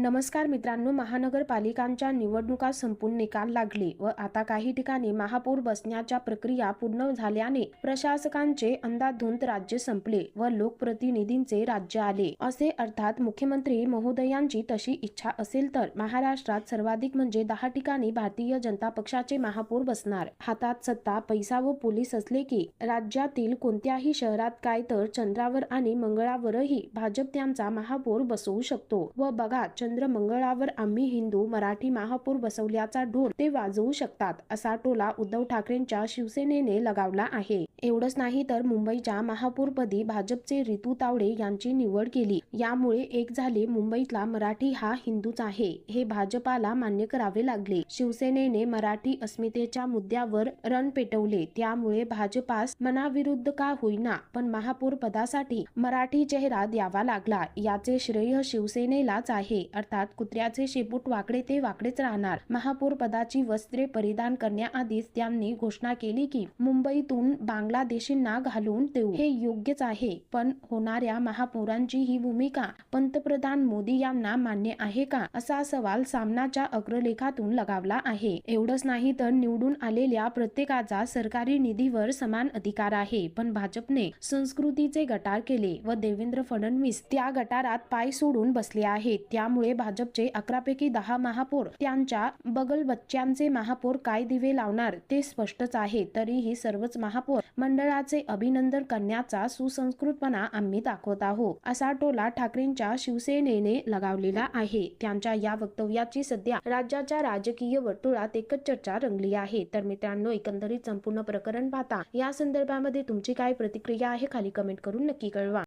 नमस्कार मित्रांनो महानगरपालिकांच्या निवडणुका संपून निकाल लागले व आता काही ठिकाणी महापौर बसण्याच्या प्रक्रिया पूर्ण झाल्याने प्रशासकांचे अंधाधुंद राज्य संपले व लोकप्रतिनिधींचे राज्य आले. असे अर्थात मुख्यमंत्री महोदयांची तशी इच्छा असेल तर महाराष्ट्रात सर्वाधिक म्हणजे दहा ठिकाणी भारतीय जनता पक्षाचे महापौर बसणार. हातात सत्ता पैसा व पोलीस असले की राज्यातील कोणत्याही शहरात काय तर चंद्रावर आणि मंगळावरही भाजप त्यांचा महापौर बसवू शकतो. व बघा चंद्र मंगळावर आम्ही हिंदू मराठी महापौर बसवल्याचा ढोल ते वाजवू शकतात असा टोला उद्धव ठाकरेंच्या शिवसेनेने लगावला आहे. एवढंच नाही तर मुंबईच्या महापौरपदी भाजपचे रितू तावडे यांची निवड केली. यामुळे एक झाले मुंबईतला मराठी हा हिंदूच आहे हे भाजपाला मान्य करावे लागले. शिवसेनेने मराठी अस्मितेच्या मुद्द्यावर रण पेटवले त्यामुळे भाजपास मनाविरुद्ध का होईना पण महापौर पदासाठी मराठी चेहरा द्यावा लागला. याचे श्रेय शिवसेनेलाच आहे अर्थात कुत्र्याचे शेपूट वाकडे ते वाकडेच राहणार. महापौर पदाची वस्त्रे परिधान करण्याआधीच त्यांनी घोषणा केली की मुंबईतून बांगलादेशींना घालून देऊ. हे योग्यच आहे पण होणाऱ्या महापौरांची ही भूमिका पंतप्रधान मोदी यांना मान्य आहे का असा सवाल सामनाच्या अग्रलेखातून लगावला आहे. एवढंच नाही तर निवडून आलेल्या प्रत्येकाचा सरकारी निधीवर समान अधिकार आहे पण भाजपने संस्कृतीचे गटार केले व देवेंद्र फडणवीस त्या गटारात पाय सोडून बसले आहेत. त्यामुळे भाजपचे अकरापैकी दहा महापौर त्यांच्या बगल बच्च्यांचे महापौर काय दिवे लावणार ते स्पष्टच आहे. तरीही सर्वच महापौर मंडळाचे अभिनंदन करण्याचा सुसंस्कृतपणा आम्ही दाखवत आहोत असा टोला ठाकरेंच्या शिवसेनेने लगावलेला आहे. त्यांच्या या वक्तव्याची सध्या राज्याच्या राजकीय वर्तुळात एकच चर्चा रंगली आहे. तर मित्रांनो एकंदरीत संपूर्ण प्रकरण पाहता या संदर्भामध्ये तुमची काय प्रतिक्रिया आहे खाली कमेंट करून नक्की कळवा.